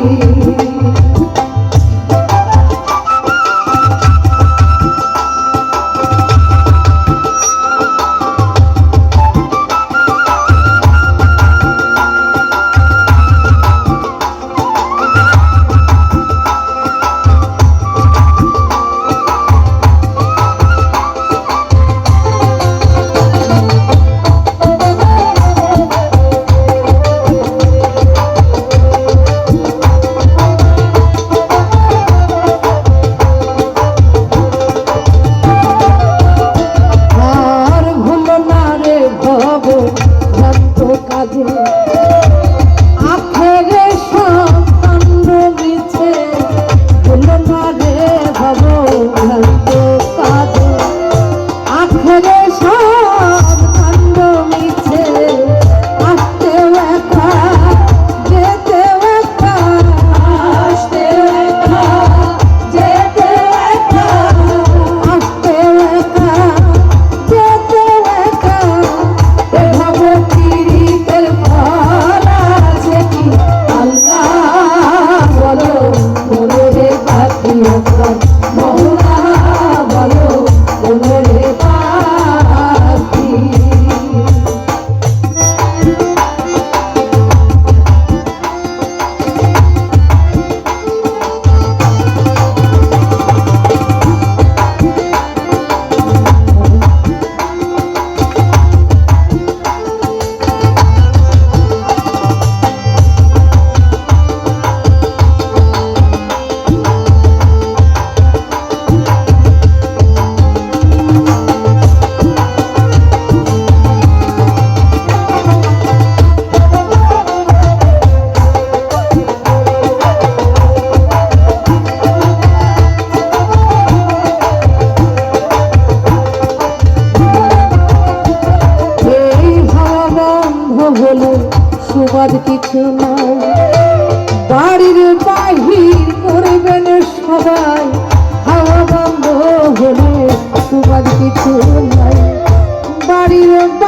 ti. হলো সুবাদ কিছু নাই। বাড়ির বাহির করবেন সবাই। হাওয়া বন্ধ হলে সুবাদ কিছু নাই। বাড়ির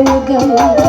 you go.